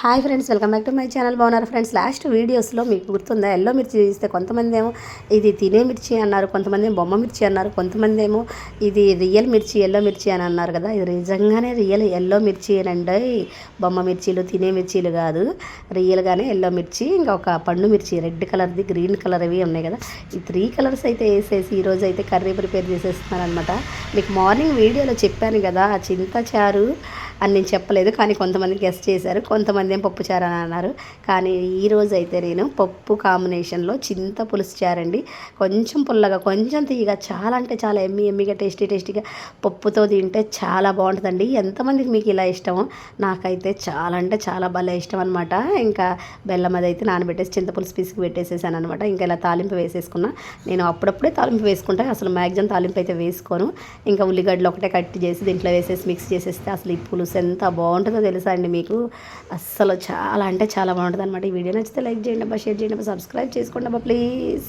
Hi friends welcome back to my channel. బాగున్నారు friends? Last వీడియోస్లో మీకు గుర్తుందా? ఎల్లో మిర్చి చేస్తే కొంతమంది ఏమో ఇది తినే మిర్చి అన్నారు కొంతమంది ఏమో బొమ్మ మిర్చి అన్నారు కొంతమంది ఏమో ఇది రియల్ మిర్చి ఎల్లో మిర్చి అని అన్నారు కదా. ఇది నిజంగానే రియల్ ఎల్లో మిర్చి అండి. బొమ్మ మిర్చీలు తినే మిర్చీలు కాదు. రియల్గానే ఎల్లో మిర్చి ఇంకా ఒక పండు మిర్చి రెడ్ కలర్ది గ్రీన్ కలర్ అవి ఉన్నాయి కదా. ఈ త్రీ కలర్స్ అయితే వేసేసి ఈరోజు అయితే కర్రీ ప్రిపేర్ చేసేస్తున్నారనమాట మీకు మార్నింగ్ వీడియోలో చెప్పాను కదా చింత చారు అని నేను చెప్పలేదు కానీ కొంతమంది గెస్ట్ చేశారు కొంతమంది ఏం పప్పు చారు అని అన్నారు. కానీ ఈరోజు అయితే నేను పప్పు కాంబినేషన్లో చింత పులుసు చారండి. కొంచెం పుల్లగా కొంచెం తీయగా చాలా అంటే చాలా ఎమ్మి ఎమ్మిగా టేస్టీ టేస్టీగా పప్పుతో తింటే చాలా బాగుంటుందండి. ఎంతమందికి మీకు ఇలా ఇష్టమో నాకైతే చాలా అంటే చాలా భలే ఇష్టం అనమాట ఇంకా బెల్లం అది అయితే నానబెట్టేసి చింతపులుసు పిసికి పెట్టేసేసాను అనమాట ఇంకా ఇలా తాలింపు వేసేసుకున్నా. నేను అప్పుడప్పుడే తాలింపు వేసుకుంటాను అసలు మ్యాక్సిమం తాలింపు అయితే వేసుకోను. ఇంకా ఉల్లిగడ్డలు ఒకటే కట్ చేసి దీంట్లో వేసేసి మిక్స్ చేసేస్తే అసలు ఈ పులుసు ఎంత బాగుంటుందో తెలుసా అండి మీకు? అస్సలు చాలా అంటే చాలా బాగుంటుంది అనమాట ఈ వీడియో. నచ్చితే లైక్ చేయండి అబ్బా షేర్ చేయండి అబ్బా సబ్స్క్రైబ్ చేసుకోండి అబ్బా ప్లీజ్.